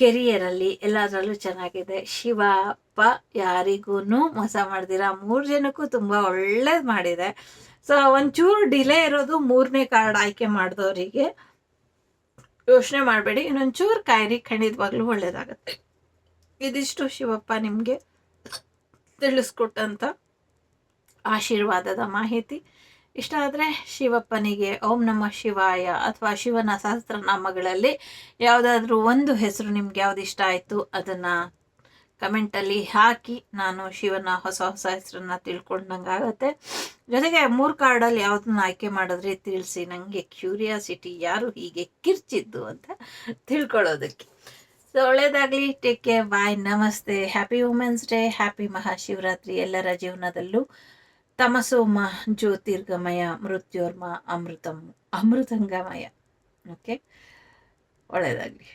ಕೆರಿಯರಲ್ಲಿ ಎಲ್ಲದರಲ್ಲೂ ಚೆನ್ನಾಗಿದೆ. ಶಿವಪ್ಪ ಯಾರಿಗೂ ಮೋಸ ಮಾಡ್ದಿರ? ಮೂರು ಜನಕ್ಕೂ ತುಂಬ ಒಳ್ಳೇದು ಮಾಡಿದೆ. ಸೊ ಒಂಚೂರು ಡಿಲೇ ಇರೋದು ಮೂರನೇ ಕಾರ್ಡ್ ಆಯ್ಕೆ ಮಾಡಿದವರಿಗೆ. ಯೋಚನೆ ಮಾಡಬೇಡಿ, ಇನ್ನೊಂಚೂರು ಕಾಯಿರಿ ಖಂಡಿತವಾಗ್ಲೂ ಒಳ್ಳೇದಾಗುತ್ತೆ. ಇದಿಷ್ಟು ಶಿವಪ್ಪ ನಿಮಗೆ ತಿಳಿಸ್ಕೊಟ್ಟಂಥ ಆಶೀರ್ವಾದದ ಮಾಹಿತಿ. ಇಷ್ಟ ಆದರೆ ಶಿವಪ್ಪನಿಗೆ ಓಂ ನಮ ಶಿವಾಯ ಅಥವಾ ಶಿವನ ಸಹಸ್ರನಾಮಗಳಲ್ಲಿ ಯಾವುದಾದ್ರೂ ಒಂದು ಹೆಸರು ನಿಮ್ಗೆ ಯಾವ್ದು ಇಷ್ಟ ಆಯಿತು ಅದನ್ನು ಕಮೆಂಟಲ್ಲಿ ಹಾಕಿ ನಾನು ಶಿವನ ಹೊಸ ಹೊಸ ಹೆಸರನ್ನ ತಿಳ್ಕೊಂಡಂಗೆ ಆಗುತ್ತೆ ಜೊತೆಗೆ ಮೂರು ಕಾರ್ಡಲ್ಲಿ ಯಾವುದನ್ನ ಆಯ್ಕೆ ಮಾಡಿದ್ರೆ ತಿಳಿಸಿ ನನಗೆ ಕ್ಯೂರಿಯಾಸಿಟಿ ಯಾರು ಹೀಗೆ ಕಿರ್ಚಿದ್ದು ಅಂತ ತಿಳ್ಕೊಳ್ಳೋದಕ್ಕೆ. ಸೊ ಒಳ್ಳೇದಾಗಲಿ ಟೇಕ್ ಕೇರ್ ಬಾಯ್ ನಮಸ್ತೆ happy women's day happy Mahashivaratri ಎಲ್ಲರ ಜೀವನದಲ್ಲೂ. ತಮಸೋಮ ಜ್ಯೋತಿರ್ಗಮಯ ಮೃತ್ಯೋರ್ಮ ಅಮೃತಂ ಅಮೃತಂಗಮಯ ಓಕೆ ಒಳ್ಳೆಯದಾಗಲಿ